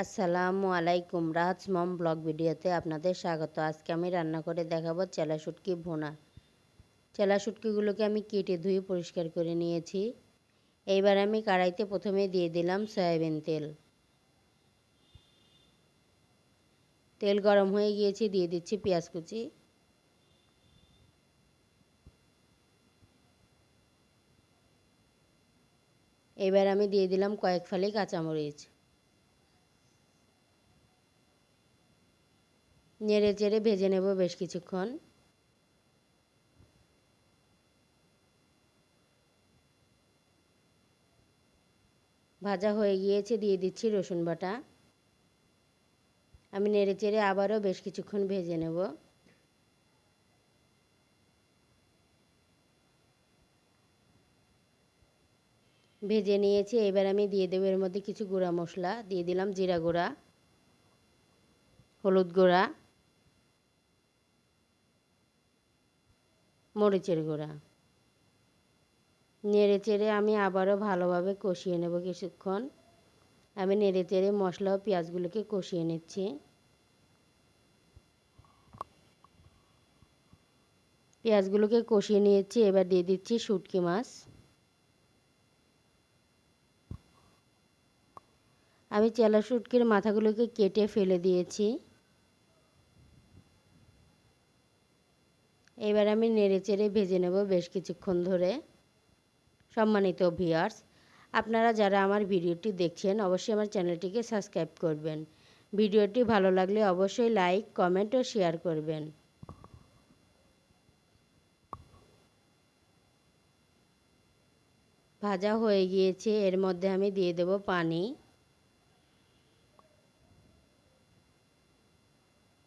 আসসালামু আলাইকুম রাজ মম ব্লগ ভিডিওতে আপনাদের স্বাগত। আজকে আমি রান্না করে দেখাবো চেলা শুটকি ভুনা। চেলা শুটকিগুলোকে আমি কেটে ধুয়ে পরিষ্কার করে নিয়েছি। এইবার আমি কড়াইতে প্রথমে দিয়ে দিলাম সয়াবিন তেল। তেল গরম হয়ে গিয়েছে, দিয়ে দিচ্ছি পেঁয়াজ কুচি। এবার আমি দিয়ে দিলাম কয়েক ফালি কাঁচামরিচ। নেড়ে চেড়ে ভেজে নেব বেশ কিছুক্ষণ। ভাজা হয়ে গিয়েছে, দিয়ে দিচ্ছি রসুন বাটা। আমি নেড়ে চেড়ে আবারও বেশ কিছুক্ষণ ভেজে নেব। ভেজে নিয়েছি, এবার আমি দিয়ে দেবো এর মধ্যে কিছু গুঁড়া মশলা। দিয়ে দিলাম জিরা গুঁড়া, হলুদ গুঁড়া। মরিচের গুঁড়া। নেড়ে চেড়ে আমি আবারও ভালোভাবে কষিয়ে নেব কিছুক্ষণ। আমি নেড়ে চেড়ে মশলা ও পেঁয়াজগুলোকে কষিয়ে নিচ্ছি। পেঁয়াজগুলোকে কষিয়ে নিয়েছি, এবার দিয়ে দিচ্ছি শুটকি মাছ। আমি চেলা শুটকির মাথাগুলোকে কেটে ফেলে দিয়েছি। এবার আমি নেড়ে চেড়ে ভেজে নেব বেশ কিছুক্ষণ ধরে। সম্মানিত ভিয়ার্স আপনারা যারা আমার ভিডিওটি দেখছেন, অবশ্যই আমার চ্যানেলটিকে সাবস্ক্রাইব করবেন। ভিডিওটি ভালো লাগলে অবশ্যই লাইক কমেন্ট ও শেয়ার করবেন। ভাজা হয়ে গিয়েছে, এর মধ্যে আমি দিয়ে দেব পানি।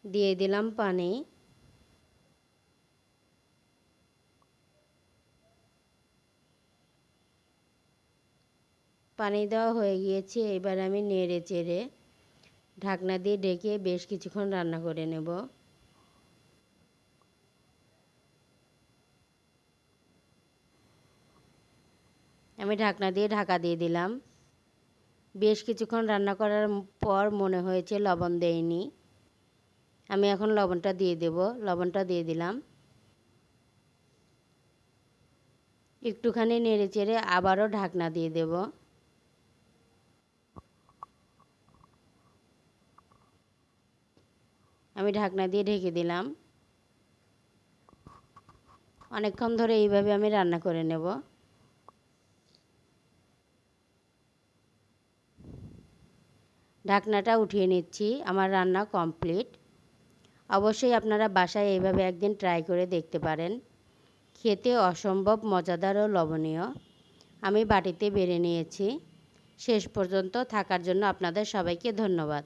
দিয়ে দিলাম পানি। পানি দেওয়া হয়ে গিয়েছে, এবার আমি নেড়ে চেড়ে ঢাকনা দিয়ে ডেকে বেশ কিছুক্ষণ রান্না করে নেব। আমি ঢাকনা দিয়ে ঢাকা দিয়ে দিলাম। বেশ কিছুক্ষণ রান্না করার পর মনে হয়েছে লবণ দেয়নি আমি এখন লবণটা দিয়ে দেব, লবণটা দিয়ে দিলাম। একটুখানি নেড়ে চেড়ে আবারও ঢাকনা দিয়ে দেব। আমি ঢাকনা দিয়ে ঢেকে দিলাম। অনেকক্ষণ ধরে এইভাবে আমি রান্না করে নেব। ঢাকনাটা উঠিয়ে নিচ্ছি, আমার রান্না কমপ্লিট। অবশ্যই আপনারা বাসায় এইভাবে একদিন ট্রাই করে দেখতে পারেন। খেতে অসম্ভব মজাদার ও লবণীয় আমি বাটিতে বেড়ে নিয়েছি। শেষ পর্যন্ত থাকার জন্য আপনাদের সবাইকে ধন্যবাদ।